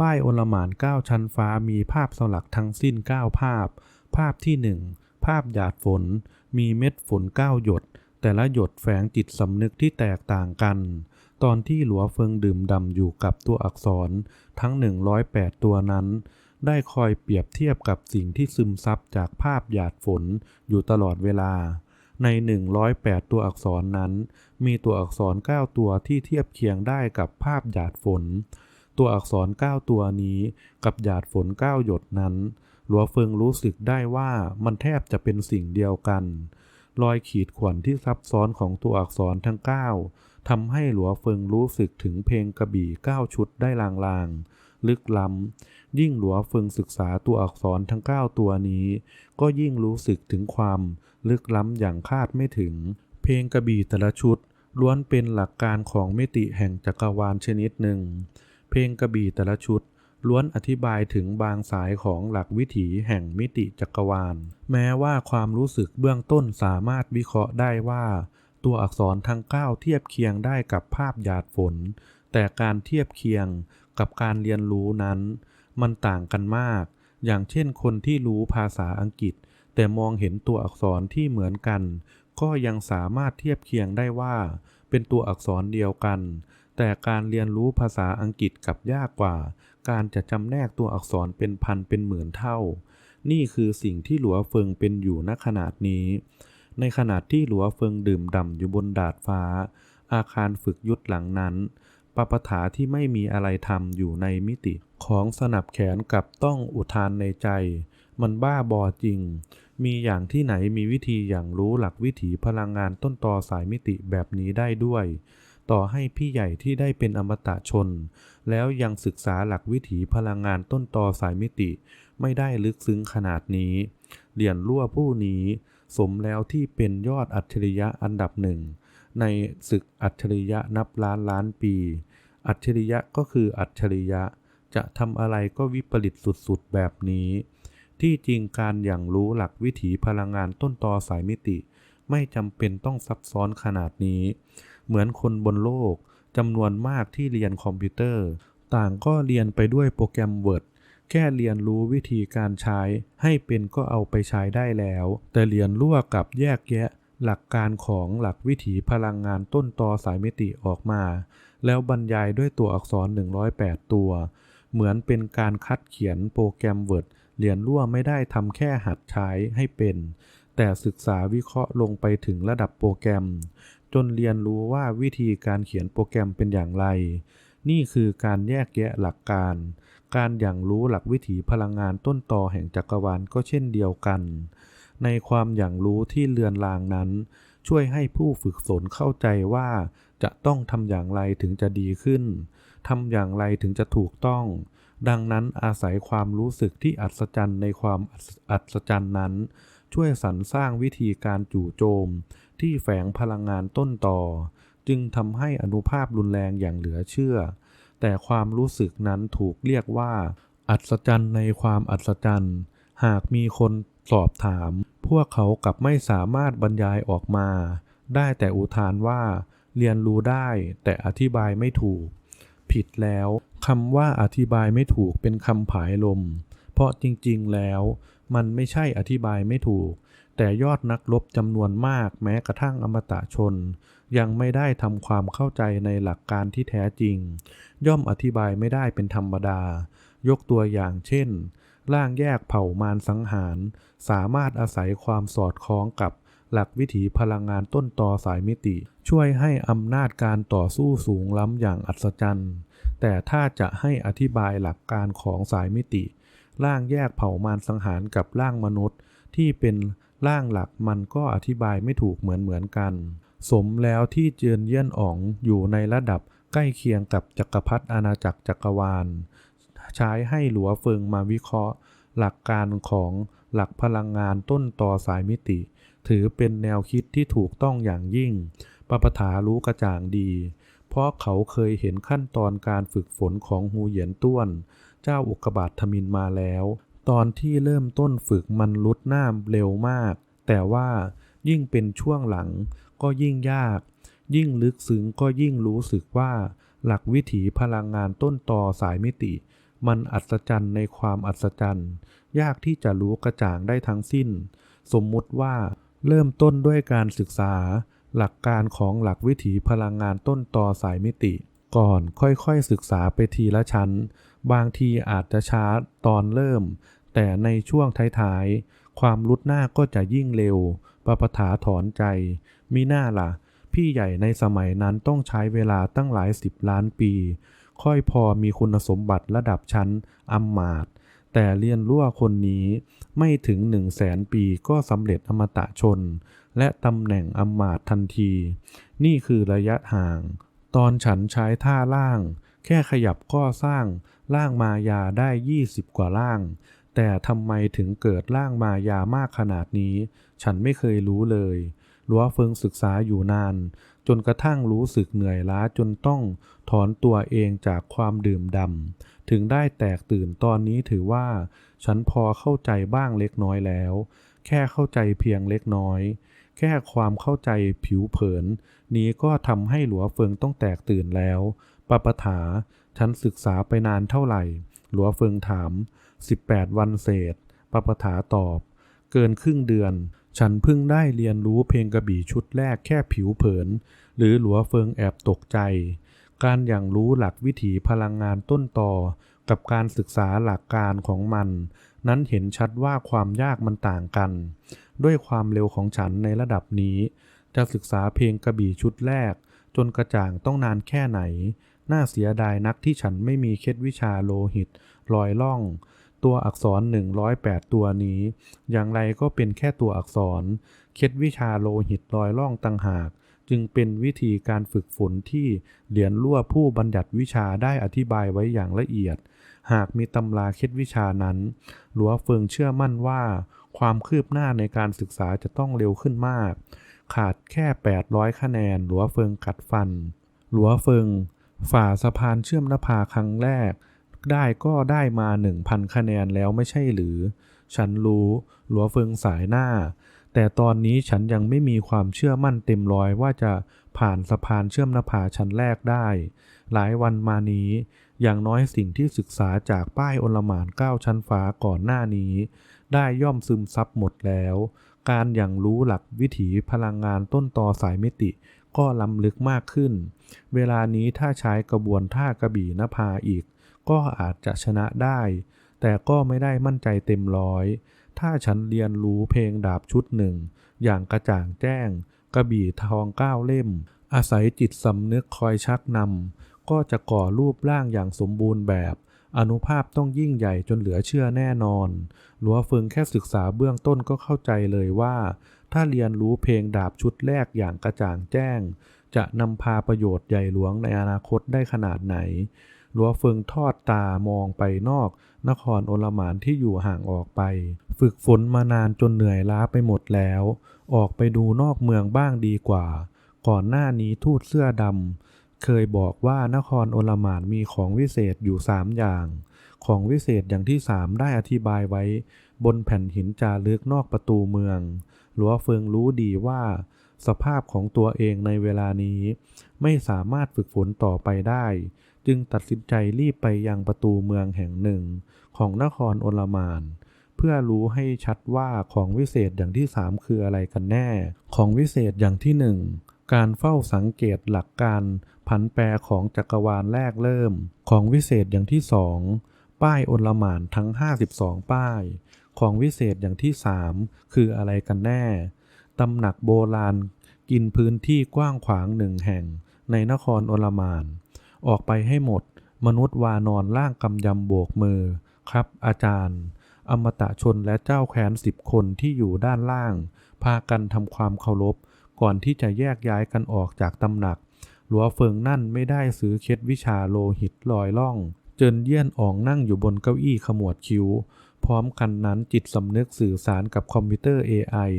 ป้ายอลหมาน 9 ชั้นฟ้ามีภาพสลักทั้งสิ้น 9 ภาพ ภาพที่ 1 ภาพหยาดฝน มีเม็ดฝน 9 หยด แต่ละหยดแฝงจิตสำนึกที่แตกต่างกัน ตอนที่หลัวเฟิงดื่มดำอยู่กับตัวอักษรทั้ง 108 ตัวนั้น ได้คอยเปรียบเทียบกับสิ่งที่ซึมซับจากภาพหยาดฝนอยู่ตลอดเวลาใน 108 ตัวอักษรนั้น มีตัวอักษร 9 ตัวที่เทียบเคียงได้กับภาพหยาดฝน ตัวอักษร 9 ตัวนี้กับหยาดฝน 9 หยดนั้น หลัวเฟิงรู้สึกได้ว่ามันแทบจะเป็นสิ่งเดียวกัน รอยขีดข่วนที่ซับซ้อนของตัวอักษรทั้ง 9ทำให้หลัวเฟิงรู้สึกถึงเพลงกระบี่ 9 ชุดได้ลางๆ ลึกล้ำ ยิ่งหลัวเฟิงศึกษาตัวอักษรทั้ง 9 ตัวนี้ ก็ยิ่งรู้สึกถึงความลึกล้ำอย่างคาดไม่ถึง เพลงกระบี่แต่ละชุดล้วนเป็นหลักการของมิติแห่งจักรวาลชนิดหนึ่ง เพลงกระบี่แต่ละชุด ล้วนอธิบายถึงบางสายของหลักวิถีแห่งมิติจักรวาล แม้ว่าความรู้สึกเบื้องต้นสามารถวิเคราะห์ได้ว่า ตัวอักษรทั้ง9เทียบเคียงได้กับภาพหยาดฝน แต่การเทียบเคียงกับการเรียนรู้นั้น มันต่างกันมาก อย่างเช่นคนที่รู้ภาษาอังกฤษ แต่มองเห็นตัวอักษรที่เหมือนกัน ก็ยังสามารถเทียบเคียงได้ว่า เป็นตัวอักษรเดียวกัน แต่การเรียนรู้ภาษาอังกฤษกับยากกว่า การจะจำแนกตัวอักษรเป็นพันเป็นหมื่นเท่า นี่คือสิ่งที่หลัวเฟิงเป็นอยู่ณขนาดนี้ ในขณะที่หลัวเฟิงดื่มด่ำอยู่บนดาดฟ้า อาคารฝึกยุทธหลังนั้นปปถาที่ไม่มีอะไรทำอยู่ในมิติของสนับแขนกับต้องอุทานในใจ มันบ้าบอจริง มีอย่างที่ไหนมีวิธีอย่างรู้หลักวิถีพลังงานต้นตอสายมิติแบบนี้ได้ด้วย ต่อให้พี่ใหญ่ที่ได้เป็นอมตะชน แล้วยังศึกษาหลักวิถีพลังงานต้นตอสายมิติ ไม่ได้ลึกซึ้งขนาดนี้ เหรียญรั่วผู้นี้ สมแล้วที่เป็นยอดอัจฉริยะอันดับหนึ่ง ในศึกอัจฉริยะนับล้านล้านปี อัจฉริยะก็คืออัจฉริยะ จะทำอะไรก็วิปริตสุดๆแบบนี้ ที่จริงการอย่างรู้หลักวิถีพลังงานต้นตอสายมิติ ไม่จำเป็นต้องซับซ้อนขนาดนี้ เหมือนคนบนโลกจำนวนมากที่เรียนคอมพิวเตอร์ ต่างก็เรียนไปด้วยโปรแกรม Word แค่เรียนรู้วิธีการใช้ ให้เป็นก็เอาไปใช้ได้แล้ว แต่เรียนรั่วกับแยกแยะ หลักการของหลักวิถีพลังงานต้นตอสายมิติออกมา แล้วบรรยายด้วยตัวอักษร 108 ตัว เหมือนเป็นการคัดเขียนโปรแกรม Word เรียนรั่วไม่ได้ทำแค่หัดใช้ให้เป็น แต่ศึกษาวิเคราะห์ลงไปถึงระดับโปรแกรม จนเรียนรู้ว่าวิธีการเขียนโปรแกรมเป็นอย่างไร นี่คือการแยกแยะหลักการ การอย่างรู้หลักวิถีพลังงานต้นต่อแห่งจักรวาลก็เช่นเดียวกัน ในความอย่างรู้ที่เลือนลางนั้น ช่วยให้ผู้ฝึกฝนเข้าใจว่าจะต้องทำอย่างไรถึงจะดีขึ้น ทำอย่างไรถึงจะถูกต้อง ดังนั้นอาศัยความรู้สึกที่อัศจรรย์ในความอัศจรรย์นั้น ช่วยสรรสร้างวิธีการจู่โจม ที่แฝงพลังงานต้นต่อ จึงทำให้อนุภาพรุนแรงอย่างเหลือเชื่อ แต่ความรู้สึกนั้นถูกเรียกว่า อัศจรรย์ในความอัศจรรย์ หากมีคนสอบถาม พวกเขากลับไม่สามารถบรรยายออกมา ได้แต่อุทานว่า เรียนรู้ได้แต่อธิบายไม่ถูก ผิดแล้วคำว่าอธิบายไม่ถูกเป็นคำผายลม เพราะจริงๆแล้ว มันไม่ใช่อธิบายไม่ถูก แต่ยอดนักรบจำนวนมากแม้กระทั่งอมตะชน ยังไม่ได้ทำความเข้าใจในหลักการที่แท้จริง ย่อมอธิบายไม่ได้เป็นธรรมดา ยกตัวอย่างเช่น ร่างแยกเผ่ามารสังหาร สามารถอาศัยความสอดคล้องกับหลักวิถีพลังงานต้นตอสายมิติ ช่วยให้อำนาจการต่อสู้สูงล้ำอย่างอัศจรรย์ แต่ถ้าจะให้อธิบายหลักการของสายมิติ ร่างแยกเผ่ามารสังหารกับร่างมนุษย์ที่เป็น ร่างหลักมันก็อธิบายไม่ถูกเหมือนเหมือนกัน สมแล้วที่เจือนเยี่ยนอ๋องอยู่ในระดับใกล้เคียงกับจักรพรรดิอาณาจักรจักรวาล ใช้ให้หลัวเฟิงมาวิเคราะห์ หลักการของหลักพลังงานต้นต่อสายมิติ ถือเป็นแนวคิดที่ถูกต้องอย่างยิ่งปปถารู้กระจ่างดี เพราะเขาเคยเห็นขั้นตอนการฝึกฝนของฮูเหยียนต้วน เจ้าอุกกาบาตทมินมาแล้ว ตอนที่เริ่มต้นฝึกมันลุดหน้าเร็วมาก แต่ว่ายิ่งเป็นช่วงหลังก็ยิ่งยาก ยิ่งลึกซึ้งก็ยิ่งรู้สึกว่า หลักวิถีพลังงานต้นต่อสายมิติ มันอัศจรรย์ในความอัศจรรย์ ยากที่จะรู้กระจ่างได้ทั้งสิ้น สมมุติว่าเริ่มต้นด้วยการศึกษา หลักการของหลักวิถีพลังงานต้นต่อสายมิติ ก่อนค่อยๆศึกษาไปทีละชั้น บางทีอาจจะช้าตอนเริ่ม แต่ในช่วงท้ายๆ ความลุดหน้าก็จะยิ่งเร็ว ประปถาถอนใจ มีหน้าล่ะ พี่ใหญ่ในสมัยนั้นต้องใช้เวลาตั้งหลายสิบล้านปี ค่อยพอมีคุณสมบัติระดับชั้นอัมมาตย์แต่เรียนรั่วคนนี้ไม่ถึงหนึ่งแสนปีก็สำเร็จอมตะชน และตำแหน่งอัมมาตย์ทันที นี่คือระยะห่าง ตอนฉันใช้ท่าล่าง แค่ขยับก็สร้างร่างมายาได้ 20 กว่าร่าง แต่ทำไมถึงเกิดร่างมายามากขนาดนี้ ฉันไม่เคยรู้เลยหลัวเฟิงศึกษาอยู่นาน จนกระทั่งรู้สึกเหนื่อยล้าจนต้องถอนตัวเองจากความดื่มดำถึงได้แตกตื่นตอนนี้ถือว่า ฉันพอเข้าใจบ้างเล็กน้อยแล้ว แค่เข้าใจเพียงเล็กน้อย แค่ความเข้าใจผิวเผิน นี้ก็ทำให้หลัวเฟิงต้องแตกตื่นแล้วปะปถา ฉันศึกษาไปนานเท่าไหร่ หลัวเฟิงถาม 18 วันเศษปปถาตอบ เกินครึ่งเดือน ฉันเพิ่งได้เรียนรู้เพลงกระบี่ชุดแรกแค่ผิวเผิน หรือหลัวเฟิงแอบตกใจ การอย่างรู้หลักวิถีพลังงานต้นต่อ กับการศึกษาหลักการของมัน นั้นเห็นชัดว่าความยากมันต่างกัน ด้วยความเร็วของฉันในระดับนี้ จะศึกษาเพลงกระบี่ชุดแรก จนกระจ่างต้องนานแค่ไหนน่าเสียดายนักที่ฉันไม่มีเคล็ดวิชาโลหิตลอยล่อง ตัวอักษร 108 ตัวนี้ อย่างไรก็เป็นแค่ตัวอักษร เคล็ดวิชาโลหิตลอยล่องต่างหาก จึงเป็นวิธีการฝึกฝนที่เหรียญลั่วผู้บัญญัติวิชาได้อธิบายไว้อย่างละเอียด หากมีตำราเคล็ดวิชานั้น หลัวเฟิงเชื่อมั่นว่า ความคืบหน้าในการศึกษาจะต้องเร็วขึ้นมาก ขาดแค่ 800 คะแนน หลัวเฟิงกัดฟัน หลัวเฟิง ฝ่าสะพานเชื่อมนภาครั้งแรก ได้ก็ได้มา 1,000 คะแนนแล้วไม่ใช่หรือ ฉันรู้หลัวเฟิงสายหน้า แต่ตอนนี้ฉันยังไม่มีความเชื่อมั่นเต็มร้อยว่าจะผ่านสะพานเชื่อมนภาชั้นแรกได้ หลายวันมานี้ อย่างน้อยสิ่งที่ศึกษาจากป้ายอลหมานเก้าชั้นฟ้าก่อนหน้านี้ ได้ย่อมซึมซับหมดแล้ว การอย่างรู้หลักวิถีพลังงานต้นตอสายมิติก็ล้ำลึกมากขึ้น เวลานี้ถ้าใช้กระบวนท่ากระบี่นภาอีก ก็อาจจะชนะได้ แต่ก็ไม่ได้มั่นใจเต็มร้อย ถ้าฉันเรียนรู้เพลงดาบชุดหนึ่ง อย่างกระจ่างแจ้ง กระบี่ทองเก้าเล่ม อาศัยจิตสำนึกคอยชักนำก็จะก่อรูปร่างอย่างสมบูรณ์แบบ อนุภาพต้องยิ่งใหญ่จนเหลือเชื่อแน่นอน หลัวเฟิงแค่ศึกษาเบื้องต้นก็เข้าใจเลยว่า ถ้าเรียนรู้เพลงดาบชุดแรกอย่างกระจ่างแจ้งจะนำพาประโยชน์ใหญ่หลวงในอนาคตได้ขนาดไหน ลัวเฟิงทอดตามองไปนอก นครโอลหมานที่อยู่ห่างออกไป ฝึกฝนมานานจนเหนื่อยล้าไปหมดแล้ว ออกไปดูนอกเมืองบ้างดีกว่า ก่อนหน้านี้ทูตเสื้อดำเคยบอกว่านครโอลหมานมีของวิเศษอยู่สามอย่าง ของวิเศษอย่างที่สามได้อธิบายไว้ บนแผ่นหินจารึกนอกประตูเมืองหลัวเฟิงรู้ดีว่าสภาพของตัวเองในเวลานี้ ไม่สามารถฝึกฝนต่อไปได้ จึงตัดสินใจรีบไปยังประตูเมืองแห่งหนึ่ง ของนครโอลหมาน เพื่อรู้ให้ชัดว่าของวิเศษอย่างที่สามคืออะไรกันแน่ ของวิเศษอย่างที่หนึ่งการเฝ้าสังเกตหลักการผันแปรของจักรวาลแรกเริ่ม ของวิเศษอย่างที่สองป้ายโอลหมานทั้ง 52 ป้าย ของวิเศษอย่างที่สามคืออะไรกันแน่ตำหนักโบราณกินพื้นที่กว้างขวางหนึ่งแห่งในนครโอลหมาน ออกไปให้หมด มนุษย์วานอนล่างกำยำโบกมือ ครับ อาจารย์ อมตะชนและเจ้าแคว้นสิบคนที่อยู่ด้านล่าง พากันทำความเคารพ ก่อนที่จะแยกย้ายกันออกจากตำหนัก หลัวเฟิงนั่นไม่ได้ซื้อเคล็ดวิชาโลหิตลอยล่อง เจินเยี่ยนอ๋องนั่งอยู่บนเก้าอี้ขมวดคิ้ว พร้อมกันนั้นจิตสำนึกสื่อสารกับคอมพิวเตอร์ AI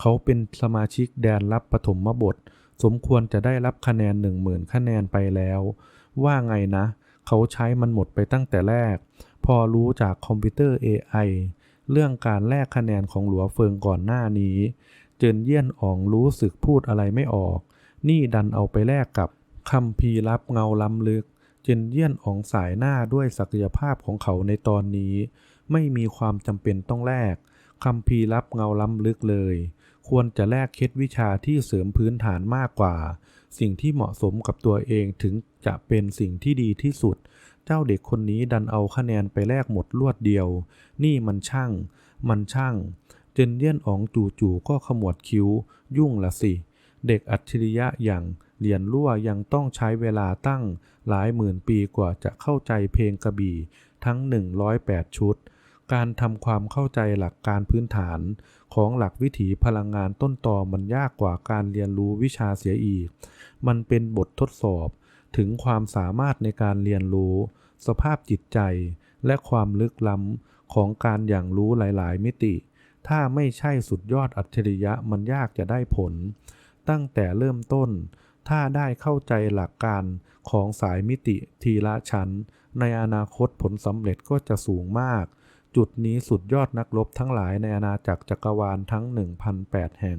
เขาเป็นสมาชิกแดนรับปฐมบท สมควรจะได้รับคะแนน 10,000 คะแนนไปแล้ว ว่าไงนะ เขาใช้มันหมดไปตั้งแต่แรก พอรู้จากคอมพิวเตอร์ AI เรื่องการแลกคะแนนของหลัวเฟิงก่อนหน้านี้ เจินเยี่ยนอองรู้สึกพูดอะไรไม่ออก นี่ดันเอาไปแลกกับคำพีรับเงาล้ำลึก เจนเยี่ยนอองสายหน้าด้วยศักยภาพของเขาในตอนนี้ ไม่มีความจำเป็นต้องแลกคำพีรับเงาล้ำลึกเลย ควรจะแลกเคล็ดวิชาที่เสริมพื้นฐานมากกว่า สิ่งที่เหมาะสมกับตัวเองถึงจะเป็นสิ่งที่ดีที่สุด เจ้าเด็กคนนี้ดันเอาคะแนนไปแลกหมดรวดเดียว นี่มันช่าง มันช่าง เจนเยี่ยนอ๋องจู่ๆก็ขมวดคิ้ว ยุ่งละสิ เด็กอัจฉริยะอย่างเหรียญรั่วยังต้องใช้เวลาตั้งหลายหมื่นปีกว่าจะเข้าใจเพลงกระบี่ทั้ง 108 ชุด การทำความเข้าใจหลักการพื้นฐาน ของหลักวิถีพลังงานต้นตอมันยากกว่าการเรียนรู้วิชาเสียอีก มันเป็นบททดสอบถึงความสามารถในการเรียนรู้ สภาพจิตใจ และความลึกล้ำของการอย่างรู้หลาย ๆ มิติ ถ้าไม่ใช่สุดยอดอัจฉริยะมันยากจะได้ผล ตั้งแต่เริ่มต้น ถ้าได้เข้าใจหลักการของสายมิติทีละชั้น ในอนาคตผลสำเร็จก็จะสูงมาก จุดนี้สุดยอดนักรบทั้งหลายในอาณาจักรจักรวาลทั้ง 1,008 แห่ง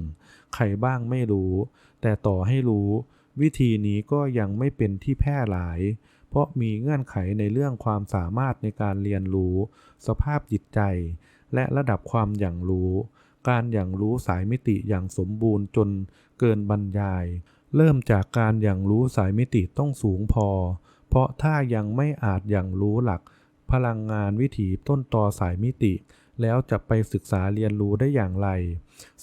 ใครบ้างไม่รู้ แต่ต่อให้รู้ วิธีนี้ก็ยังไม่เป็นที่แพร่หลาย เพราะมีเงื่อนไขในเรื่องความสามารถในการเรียนรู้ สภาพจิตใจ และระดับความอย่างรู้ การอย่างรู้สายมิติอย่างสมบูรณ์จนเกินบรรยาย เริ่มจากการอย่างรู้สายมิติต้องสูงพอ เพราะถ้ายังไม่อาจอย่างรู้หลัก พลังงานวิถีต้นตอสายมิติ แล้วจะไปศึกษาเรียนรู้ได้อย่างไร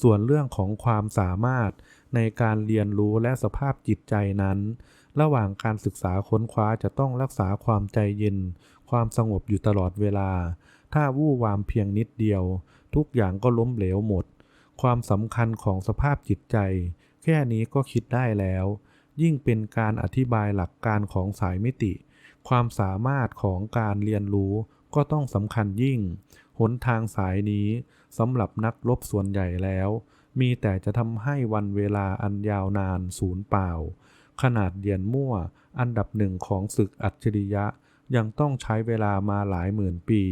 ส่วนเรื่องของความสามารถในการเรียนรู้และสภาพจิตใจนั้น ระหว่างการศึกษาค้นคว้าจะต้องรักษาความใจเย็น ความสงบอยู่ตลอดเวลา ถ้าวู่วามเพียงนิดเดียว ทุกอย่างก็ล้มเหลวหมด ความสำคัญของสภาพจิตใจ แค่นี้ก็คิดได้แล้ว ยิ่งเป็นการอธิบายหลักการของสายมิติ ความสามารถของการเรียนรู้ก็ต้องสำคัญยิ่ง หนทางสายนี้สำหรับนักรบส่วนใหญ่แล้ว มีแต่จะทำให้วันเวลาอันยาวนานสูญเปล่า ขนาดเดียนมั่วอันดับหนึ่งของศึกอัจฉริยะ ยังต้องใช้เวลามาหลายหมื่นปี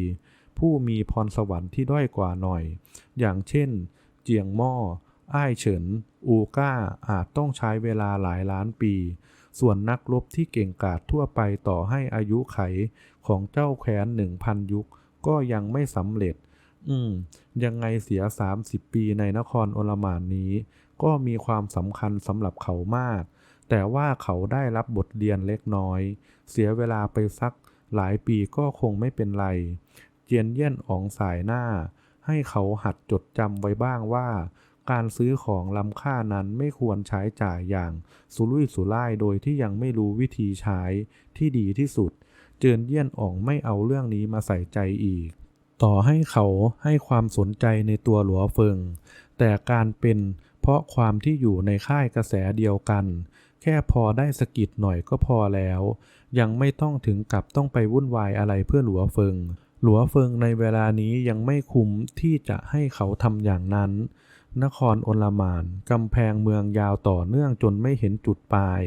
ผู้มีพรสวรรค์ที่ด้อยกว่าหน่อย อย่างเช่น เจียงม่ออ้ายเฉิน อูก้าอาจต้องใช้เวลาหลายล้านปี ส่วนนักรบที่เก่งกาจทั่วไปต่อให้อายุไขของเจ้าแคว้นหนึ่งพันยุค ก็ยังไม่สำเร็จ อืม ยังไงเสีย 30 ปีในนครโอลมานนี้ ก็มีความสำคัญสำหรับเขามาก แต่ว่าเขาได้รับบทเรียนเล็กน้อย เสียเวลาไปสักหลายปีก็คงไม่เป็นไร เจียนเยี่ยนอองสายหน้า ให้เขาหัดจดจำไว้บ้างว่า การซื้อของล้ำค่านั้นไม่ควรใช้จ่ายอย่างสุรุ่ยสุร่ายโดยที่ยังไม่รู้วิธีใช้ที่ดีที่สุด เจินเยี่ยนอ๋องไม่เอาเรื่องนี้มาใส่ใจอีก ต่อให้เขาให้ความสนใจในตัวหลัวเฟิง แต่การเป็นเพราะความที่อยู่ในค่ายกระแสเดียวกัน แค่พอได้สกิดหน่อยก็พอแล้ว ยังไม่ต้องถึงกับต้องไปวุ่นวายอะไรเพื่อหลัวเฟิง หลัวเฟิงในเวลานี้ยังไม่คุ้มที่จะให้เขาทำอย่างนั้น นครโอลมานกำแพงเมืองยาวต่อเนื่องจนไม่เห็นจุดปลาย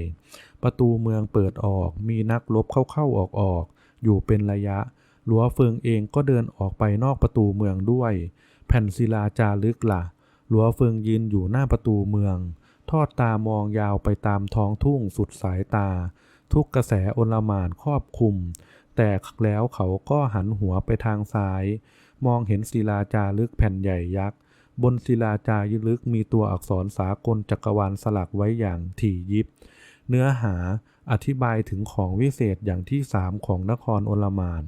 ประตูเมืองเปิดออก มีนักรบเข้าๆออกๆ อยู่เป็นระยะ หลัวเฟิงเองก็เดินออกไปนอกประตูเมืองด้วย แผ่นศิลาจารึกละ่ะ หลัวเฟิงยืนอยู่หน้าประตูเมือง ทอดตามองยาวไปตามท้องทุ่งสุดสายตา ทุกกระแสโอลมานครอบคลุม แต่แล้วเขาก็หันหัวไปทางซ้าย มองเห็นศิลาจารึกแผ่นใหญ่ยักษ์ บนศิลาจารึกมีตัวอักษรสากลจักรวาลสลักไว้อย่างถี่ยิบ เนื้อหาอธิบายถึงของวิเศษอย่างที่สามของนครอลมาน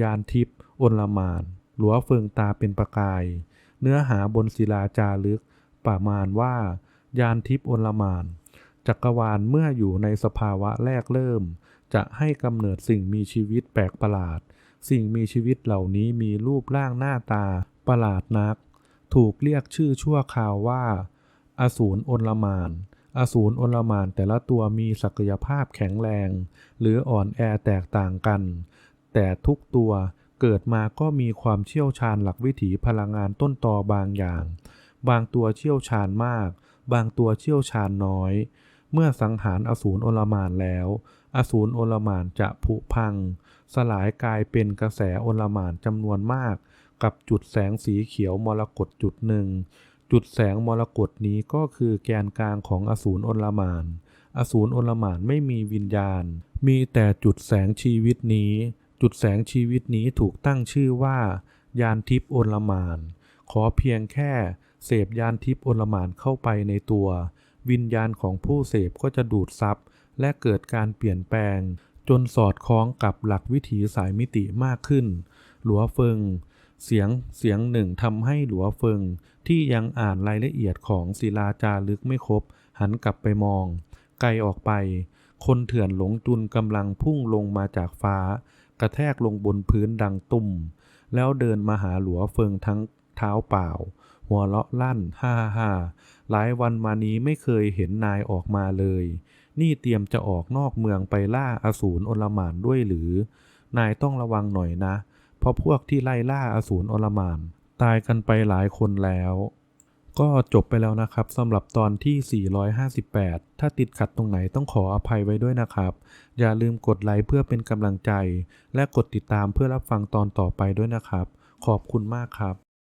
ยานทิพย์อลมาน หลัวเฟิงตาเป็นประกาย เนื้อหาบนศิลาจารึก ประมาณว่า ยานทิพย์โอลมาน จักรวาลเมื่ออยู่ในสภาวะแรกเริ่ม จะให้กำเนิดสิ่งมีชีวิตแปลกประหลาด สิ่งมีชีวิตเหล่านี้มีรูปร่างหน้าตาประหลาดนัก ถูกเรียกชื่อชั่วคราวว่า อสูรโอลมานอสูรโอลมานแต่ละตัวมีศักยภาพแข็งแรง หรืออ่อนแอแตกต่างกัน แต่ทุกตัวเกิดมาก็มีความเชี่ยวชาญหลักวิถีพลังงานต้นตอบางอย่าง บางตัวเชี่ยวชาญมาก บางตัวเชี่ยวชาญน้อย เมื่อสังหารอสูรโอลมานแล้ว อสูรโอลมานจะผุพัง สลายกลายเป็นกระแสโอลมานจำนวนมาก กับจุดแสงสีเขียวมรกตจุดหนึ่งจุดแสงมรกตนี้ก็คือแกนกลางของอสูรโอลมาน อสูรโอลมานไม่มีวิญญาณ มีแต่จุดแสงชีวิตนี้ จุดแสงชีวิตนี้ถูกตั้งชื่อว่า ยานทิพย์โอลมาน ขอเพียงแค่เสพยานทิพย์โอลมานเข้าไปในตัว วิญญาณของผู้เสพก็จะดูดซับและเกิดการเปลี่ยนแปลง จนสอดคล้องกับหลักวิถีสายมิติมากขึ้น หลัวเฟิง เสียงเสียงหนึ่งทำให้หลัวเฟิงที่ยังอ่านรายละเอียดของศิลาจารึกไม่ครบ หันกลับไปมอง ไกลออกไป คนเถื่อนหลงจุนกำลังพุ่งลงมาจากฟ้า กระแทกลงบนพื้นดังตุ่ม แล้วเดินมาหาหลัวเฟิงทั้งเท้าเปล่า หัวเราะลั่นฮ่าฮ่าหลายวันมานี้ไม่เคยเห็นนายออกมาเลย นี่เตรียมจะออกนอกเมืองไปล่าอสูรอลหมานด้วยหรือ นายต้องระวังหน่อยนะเพราะพวกที่ไล่ล่าอสูรอลมาน ตายกันไปหลายคนแล้ว ก็จบไปแล้วนะครับสำหรับตอนที่ 458 ถ้าติดขัดตรงไหนต้องขออภัยไว้ด้วยนะครับ อย่าลืมกดไลค์เพื่อเป็นกำลังใจ และกดติดตามเพื่อรับฟังตอนต่อไปด้วยนะครับ ขอบคุณมากครับ